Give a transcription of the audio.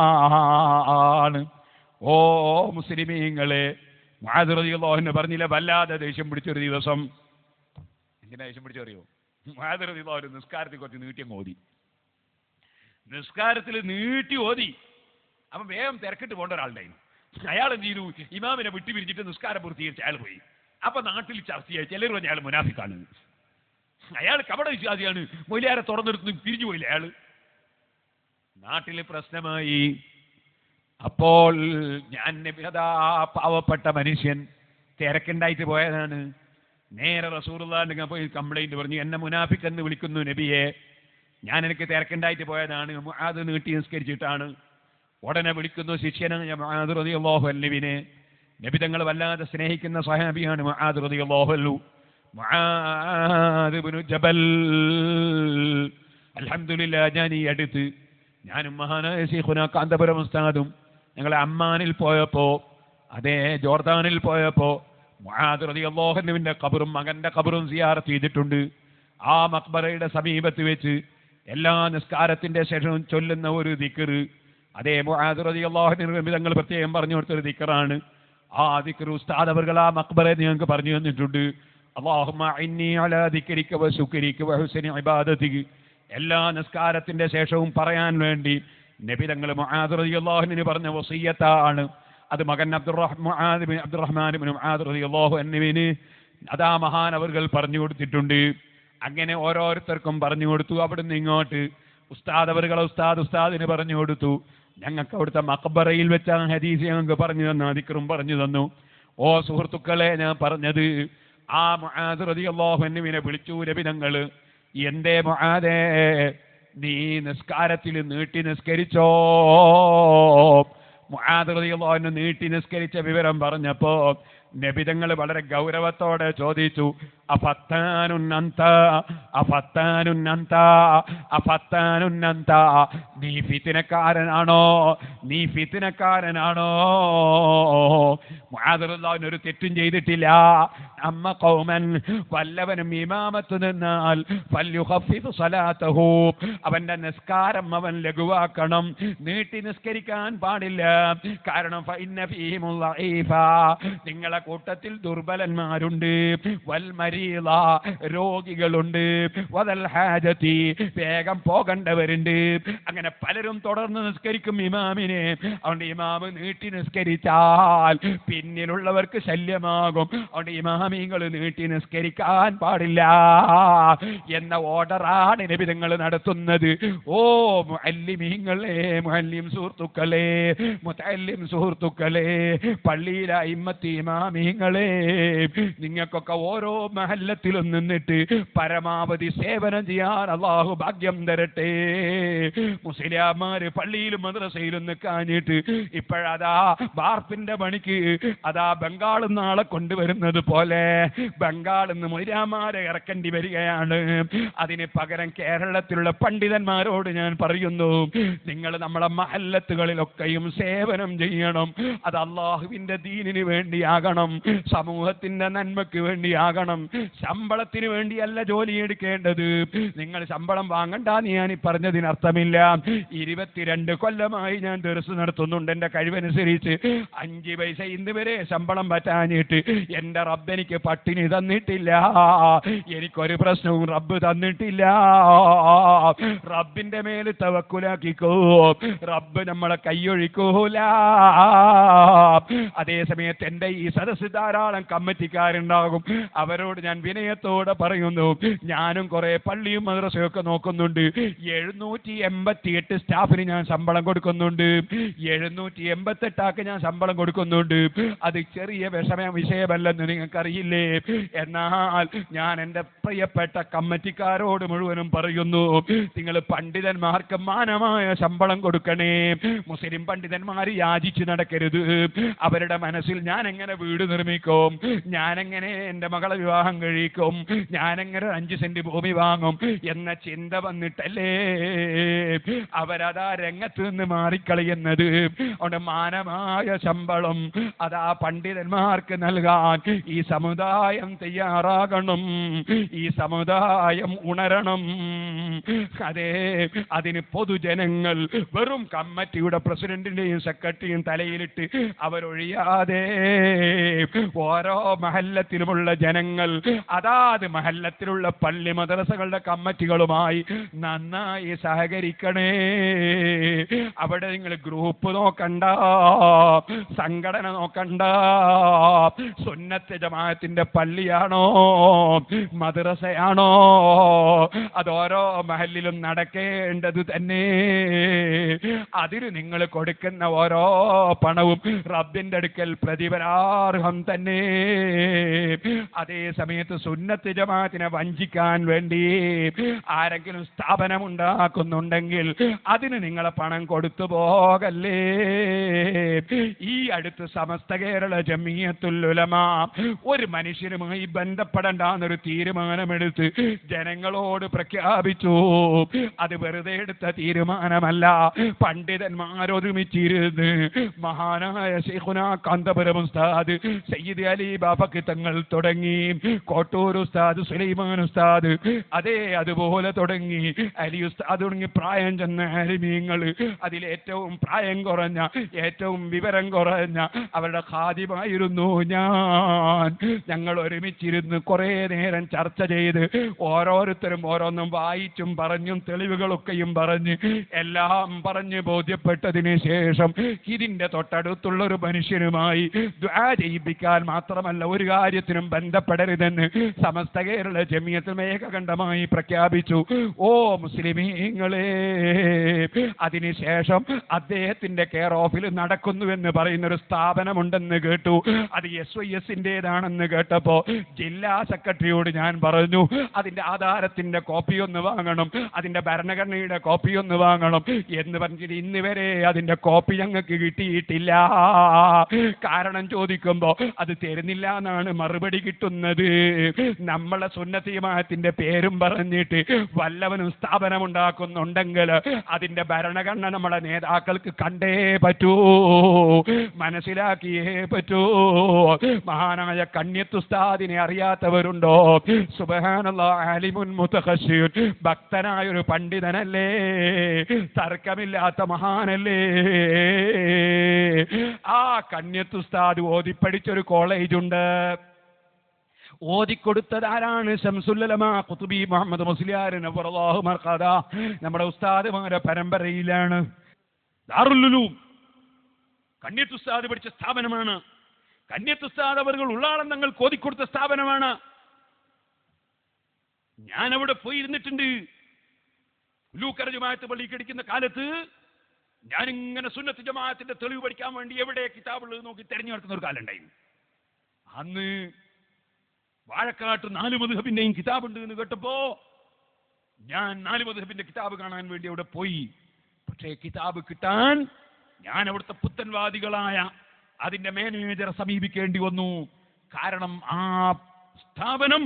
ആണ്. ഓ മുസ്ലിമീങ്ങളെ മാതൃതിയുള്ളോഹന് പറഞ്ഞില്ല വല്ലാതെ ദേഷ്യം പിടിച്ചൊരു ദിവസം. എന്തിനാ ദേഷ്യം പിടിച്ചറിയോ? മാതൃതിയുള്ളവർ നിസ്കാരത്തിൽ കുറച്ച് നീട്ടിയങ്ങ് ഓതി. നിസ്കാരത്തിൽ നീട്ടി ഓതി. അപ്പം വേഗം തിരക്കിട്ട് പോകേണ്ട ഒരാളുണ്ടായിരുന്നു അയാൾ എന്ത് ചെയ്തു? ഇമാമിനെ വിട്ടു പിരിഞ്ഞിട്ട് നിസ്കാരം പൂർത്തീകരിച്ച് അയാൾ പോയി. അപ്പൊ നാട്ടിൽ ചർച്ചയായി. ചിലർ പറഞ്ഞ അയാൾ മുനാഫിക്കാണ്. അയാൾ കപട വിശ്വാസിയാണ്. മൊയിലാരെ തുറന്നെടുത്ത് പിരിഞ്ഞു പോയില്ല അയാൾ? നാട്ടിൽ പ്രശ്നമായി. അപ്പോൾ ഞാൻ നബി- അതാ പാവപ്പെട്ട മനുഷ്യൻ തിരക്കുണ്ടായിട്ട് പോയതാണ്. നേരെ റസൂറുള്ള പോയി കംപ്ലൈന്റ് പറഞ്ഞു എന്നെ മുനാഫിക് എന്ന് വിളിക്കുന്നു നബിയെ. ഞാൻ എനിക്ക് തിരക്കുണ്ടായിട്ട് പോയതാണ്. അത് നീട്ടി നിസ്കരിച്ചിട്ടാണ്. ഉടനെ വിളിക്കുന്നു ശിഷ്യനാണ് മുആദ് റളിയല്ലാഹു അൻഹുവിനെ. നബി തങ്ങൾ വല്ലാതെ സ്നേഹിക്കുന്ന സഹാബിയാണ് അൻഹു. മുആദ് ഇബ്നു ജബൽ. അൽഹംദുലില്ലാ ഞാൻ ഈ അടുത്ത് ഞാനും മഹാനായ ശീഖുന കാന്തപുരം ഉസ്താദും ഞങ്ങൾ അമ്മാനിൽ പോയപ്പോ അതേ ജോർദാനിൽ പോയപ്പോ അൻഹുവിന്റെ ഖബറും മകന്റെ കബറും സിയാറത്ത് ചെയ്തിട്ടുണ്ട്. ആ മക്ബറയുടെ സമീപത്ത് വെച്ച് എല്ലാ നിസ്കാരത്തിന്റെ ശേഷവും ചൊല്ലുന്ന ഒരു ദിക്ർ അതേ തങ്ങൾ പ്രത്യേകം പറഞ്ഞു കൊടുത്തൊരു ദിക്കറാണ് ആ ദിക്കർ ഉസ്താദ് അവർകൾ ആ മക്ബറെ ഞങ്ങൾക്ക് പറഞ്ഞു തന്നിട്ടുണ്ട്. അല്ലാഹുമ്മ ഇന്നി അലാ ദിക്രിക വ ഹുസൈൻ ഇബാദതിക എല്ലാ നിസ്കാരത്തിന്റെ ശേഷവും പറയാൻ വേണ്ടി നബി തങ്ങൾ മുആദ് റളിയല്ലാഹു അൻഹു പറഞ്ഞ വസിയ്യത്താണ് അത് മകൻ അബ്ദുറഹ്മാൻ മുആദ് ബിൻ എന്നിവന് അതാ മഹാൻ അവർകൾ പറഞ്ഞു കൊടുത്തിട്ടുണ്ട്. അങ്ങനെ ഓരോരുത്തർക്കും പറഞ്ഞു കൊടുത്തു. അവിടുന്ന് ഇങ്ങോട്ട് ഉസ്താദ് അവരുകളെ ഉസ്താദ് ഉസ്താദിന് പറഞ്ഞു കൊടുത്തു. ഞങ്ങൾക്ക് അവിടുത്തെ മക്ബറയിൽ വെച്ച ഹദീസ് ഞങ്ങൾക്ക് പറഞ്ഞു തന്നു അതിക്കറും പറഞ്ഞു തന്നു. ഓ സുഹൃത്തുക്കളെ ഞാൻ പറഞ്ഞത് ആ മുആദ് എന്നിവിനെ വിളിച്ചു. രബിതങ്ങൾ എന്തേ മുആദേ നീ നിസ്കാരത്തിൽ നീട്ടി നിസ്കരിച്ചോ? അൻഹു നീട്ടി നിസ്കരിച്ച വിവരം പറഞ്ഞപ്പോ നബിതങ്ങൾ വളരെ ഗൗരവത്തോടെ ചോദിച്ചു നീ ഫിത്തിനക്കാരനാണോ? നീ ഫിത്തിനക്കാരനാണോ? മുആദുല്ലാഹിന് ഒരു തെറ്റും ചെയ്തിട്ടില്ല. അമ്മ കൗമൻ വല്ലവനും ഇമാമത്ത് നിന്നാൽ അവന്റെ നിസ്കാരം അവൻ ലഘുവാക്കണം. നീട്ടി നിസ്കരിക്കാൻ പാടില്ല. കാരണം നിങ്ങളെ കൂട്ടത്തിൽ ദുർബലന്മാരുണ്ട്. വൽ മരീള രോഗികളുണ്ട്. വദൽ ഹാജതി വേഗം പോകണ്ടവരുണ്ട്. അങ്ങനെ പലരും തുടർന്ന് നിസ്കരിക്കും ഇമാമിനെ. അതുകൊണ്ട് ഇമാമ് നീട്ടി നിസ്കരിച്ചാൽ പിന്നിലുള്ളവർക്ക് ശല്യമാകും. അതുകൊണ്ട് ഇമാമിങ്ങൾ നീട്ടി നിസ്കരിക്കാൻ പാടില്ല എന്ന ഓർഡറാണ് നബിതങ്ങൾ നടത്തുന്നത്. ഓ മുഅല്ലിമീങ്ങളെ മുഅല്ലിം സുഹൃത്തുക്കളെ മുത്തല്ലിം സുഹൃത്തുക്കളെ പള്ളിയിലെ ഇമ്മത്തി ഇമാമിങ്ങളെ നിങ്ങൾക്കൊക്കെ ഓരോ മഹല്ലത്തിലും നിന്നിട്ട് പരമാവധി സേവനം ചെയ്യാൻ അള്ളാഹു ഭാഗ്യം തരട്ടെ. മുസ്ലിയാമാര് പള്ളിയിലും മദ്രസയിലും നിൽക്കാഞ്ഞിട്ട് ഇപ്പോഴതാ വാർപ്പിന്റെ പണിക്ക് അതാ ബംഗാളിൽ നാളെ കൊണ്ടുവരുന്നത് പോലെ ബംഗാളിൽ നിന്ന് മൊയ്രാമാരെ ഇറക്കേണ്ടി വരികയാണ്. അതിന് പകരം കേരളത്തിലുള്ള പണ്ഡിതന്മാരോട് ഞാൻ പറയുന്നു നിങ്ങൾ നമ്മളെ മഹല്ലത്തുകളിലൊക്കെയും സേവനം ചെയ്യണം. അത് അള്ളാഹുവിന്റെ ദീനിന് വേണ്ടിയാകണം. സമൂഹത്തിന്റെ നന്മയ്ക്ക് വേണ്ടിയാകണം. ശമ്പളത്തിന് വേണ്ടിയല്ല ജോലി എടുക്കേണ്ടത്. നിങ്ങൾ ശമ്പളം വാങ്ങണ്ട നീ ഞാൻ പറഞ്ഞതിന് അർത്ഥമില്ല. ഇരുപത്തിരണ്ട് കൊല്ലമായി ഞാൻ ദർസ് നടത്തുന്നുണ്ട്. എന്റെ കഴിവനുസരിച്ച് അഞ്ച് പൈസ ഇന്ന് വരെ ശമ്പളം പറ്റാഞ്ഞിട്ട് എന്റെ റബ്ബ് എനിക്ക് പട്ടിണി തന്നിട്ടില്ല. എനിക്കൊരു പ്രശ്നവും റബ്ബ് തന്നിട്ടില്ല. റബ്ബിന്റെ മേൽ തവക്കുലാക്കിക്കോ. റബ്ബ് നമ്മളെ കൈയൊഴിക്കൂല. അതേസമയത്ത് എന്റെ ഈ സദസ് ധാരാളം കമ്മിറ്റിക്കാരുണ്ടാകും. അവരോട് ഞാൻ വിനയത്തോടെ പറയുന്നു. ഞാനും കുറെ പള്ളിയും മദ്രസയൊക്കെ നോക്കുന്നുണ്ട്. എഴുന്നൂറ്റി എൺപത്തി എട്ട് സ്റ്റാഫിന് ഞാൻ ശമ്പളം കൊടുക്കുന്നുണ്ട്. എഴുന്നൂറ്റി എൺപത്തെട്ടാക്ക് ഞാൻ ശമ്പളം കൊടുക്കുന്നുണ്ട്. അത് ചെറിയ വിഷമ വിഷയമല്ലെന്ന് നിങ്ങൾക്കറിയില്ലേ? എന്നാൽ ഞാൻ എന്റെ പ്രിയപ്പെട്ട കമ്മിറ്റിക്കാരോട് മുഴുവനും പറയുന്നു നിങ്ങൾ പണ്ഡിതന്മാർക്ക് മാനമായ ശമ്പളം കൊടുക്കണേ. മുസ്ലിം പണ്ഡിതന്മാർ യാചിച്ചു നടക്കരുത്. അവരുടെ മനസ്സിൽ ഞാൻ എങ്ങനെ വീട് നിർമ്മിക്കും? ഞാനെങ്ങനെ എന്റെ മകളെ വിവാഹം കഴിക്കും. ഞാനെങ്ങനെ അഞ്ച് സെന്റ് ഭൂമി വാങ്ങും. എന്ന ചിന്ത വന്നിട്ടല്ലേ? അവരതാ രംഗത്ത് നിന്ന് മാറിക്കളയുന്നത്. അവിടെ മാനമായ ശമ്പളം അതാ പണ്ഡിതന്മാർക്ക് നൽകാൻ ഈ സമുദായം തയ്യാറാകണം. ഈ സമുദായം ഉണരണം. അതെ അതിന് പൊതുജനങ്ങൾ വെറും കമ്മിറ്റിയുടെ പ്രസിഡന്റിന്റെയും സെക്രട്ടറിയും തലയിലിട്ട് അവരൊഴിയാതെ ഓരോ മഹല്ലത്തിലുമുള്ള ജനങ്ങൾ അതാത് മഹല്ലത്തിലുള്ള പള്ളി മദ്രസകളുടെ കമ്മിറ്റികളുമായി നന്നായി സഹകരിക്കണേ അവിടെ നിങ്ങൾ ഗ്രൂപ്പ് നോക്കണ്ട സംഘടന നോക്കണ്ട. സുന്നത്ത് ജമാഅത്തിന്റെ പള്ളിയാണോ മദ്രസയാണോ അതോരോ മഹലിലും നടക്കേണ്ടത് തന്നെ. അതിന് നിങ്ങൾ കൊടുക്കുന്ന ഓരോ പണവും റബ്ബിന്റെ അടുക്കൽ പ്രതിഫലാർഹം തന്നെ. അതേ സമയത്ത് സുന്നത്ത് ജമാഅത്തിനെ വഞ്ചിക്കാൻ വേണ്ടി ആരെങ്കിലും സ്ഥാപനം ഉണ്ടാക്കുന്നുണ്ടെങ്കിൽ അതിന് നിങ്ങളെ പണം കൊടുത്തു പോകല്ലേ ഈ അടുത്ത് സമസ്ത കേരള ജമീയത്തുല്ലുലമാ ഒരു മനുഷ്യനുമായി ബന്ധപ്പെടണ്ടെന്നൊരു തീരുമാനമെടുത്ത് ജനങ്ങളോട് പ്രഖ്യാപിച്ചു. അത് വെറുതെ എടുത്ത തീരുമാനമല്ല. പണ്ഡിതന്മാരൊരുമിച്ചിരുന്ന് മഹാനായ ശൈഖുന കാന്തപുരം ഉസ്താദ് സയ്യിദ് അലി ബാബക്ക് തങ്ങൾ തുടങ്ങി. കോട്ടൂർ ഉസ്താദ് സുലൈമാൻ ഉസ്താദ്. അതേ അതുപോലെ തുടങ്ങി. അലി ഉസ്താദ് തുടങ്ങി പ്രായം ചെന്ന അലിമീങ്ങൾ അതിലേറ്റവും പ്രായം കുറഞ്ഞ ഏറ്റവും വിവരം കുറഞ്ഞ അവരുടെ ഖാദിമായിരുന്നു ഞാൻ. ഞങ്ങൾ ഒരുമിച്ചിരുന്ന് കുറേ നേരം ചർച്ച ചെയ്ത് ഓരോരുത്തരും ഓരോന്നും വായിച്ചും പറഞ്ഞും തെളിവുകളൊക്കെയും പറഞ്ഞ് എല്ലാം പറഞ്ഞ് ബോധ്യപ്പെട്ടതിന് ശേഷം ഇതിന്റെ തൊട്ടടുത്തുള്ള ഒരു മനുഷ്യനുമായി ചെയ്യിപ്പിക്കാൻ മാത്രമല്ല ഒരു കാര്യത്തിനും ബന്ധപ്പെടരുതെന്ന് സമസ്ത കേരള ജമിയത്തിൽ ഏകകണ്ഠമായി പ്രഖ്യാപിച്ചു. ഓ മുസ്ലിമീങ്ങളെ അതിനുശേഷം അദ്ദേഹത്തിന്റെ കെയർ ഓഫിൽ നടക്കുന്നുവെന്ന് പറയുന്ന ഒരു സ്ഥാപനമുണ്ടെന്ന് കേട്ടു. അത് എസ് വൈ എസിന്റെതാണെന്ന് കേട്ടപ്പോ ജില്ലാ സെക്രട്ടറിയോട് ഞാൻ പറഞ്ഞു അതിന്റെ ആധാരത്തിന്റെ കോപ്പി ഒന്ന് വാങ്ങണം അതിന്റെ ഭരണഘടനയുടെ കോപ്പി ഒന്ന് വാങ്ങണം. എന്ന് പറഞ്ഞിട്ട് ഇന്ന് വരെ അതിന്റെ കോപ്പി ഞങ്ങൾക്ക് കിട്ടിയിട്ടില്ല. കാരണം ചോദിക്കുമ്പോ അത് തരുന്നില്ല എന്നാണ് മറുപടി കിട്ടുന്നത്. നമ്മളെ സുന്നത്തിമാത്തിന്റെ പേരും പറഞ്ഞിട്ട് വല്ലവനും സ്ഥാപനം ഉണ്ടാക്കുന്നുണ്ടെങ്കിൽ അതിന്റെ ഭരണഘടന നമ്മളെ നേതാക്കൾക്ക് കണ്ടേ പറ്റൂ മനസ്സിലാക്കിയേ പറ്റൂ. മഹാനായ കണ്യത്തുസ്താദിനെ അറിയാത്തവരുണ്ടോ? മുത്തഖശിയുൻ ഭക്തനായ ഒരു പണ്ഡിതനല്ലേ? തർക്കമില്ലാത്ത മഹാനല്ലേ? ആ കന്യത്തുസ്താദ് ഓതിപ്പടിച്ചൊരു കോളേജ് ഉണ്ട് ഓതിക്കൊടുത്തത് ആരാണ്? ശംസുല്ലമ കുത്തുബി മുഹമ്മദ് മുസ്ലിയാർ നമ്മുടെ ഉസ്താദുമാരെ പരമ്പരയിലാണ്. ദാറുല്ലുലൂം. കന്യത്തുസ്താദ് പഠിച്ച സ്ഥാപനമാണ്. കന്യത്തുസ്താദ് അവർ ഉള്ളാളം തങ്ങൾ കോതിക്കൊടുത്ത സ്ഥാപനമാണ്. ഞാൻ അവിടെ പോയി ഇരുന്നിട്ടുണ്ട് പള്ളി ജമാഅത്ത് കാലത്ത് ഞാനിങ്ങനെ സുന്നത്ത് ജമാഅത്തിന്റെ തെളിവ് പഠിക്കാൻ വേണ്ടി എവിടെ കിതാബുള്ളത് നോക്കി തെരഞ്ഞു നടക്കുന്ന ഒരു കാലം ഉണ്ടായിരുന്നു അന്ന് വാഴക്കാട്ട് നാല് മധുഹബിന്റെയും കിതാബുണ്ട് എന്ന് കേട്ടപ്പോ ഞാൻ നാല് മധുഹബിന്റെ കിതാബ് കാണാൻ വേണ്ടി അവിടെ പോയി. പക്ഷേ കിതാബ് കിട്ടാൻ ഞാൻ അവിടുത്തെ പുത്തൻവാദികളായ അതിന്റെ മാനേജറെ സമീപിക്കേണ്ടി വന്നു. കാരണം ആ സ്ഥാപനം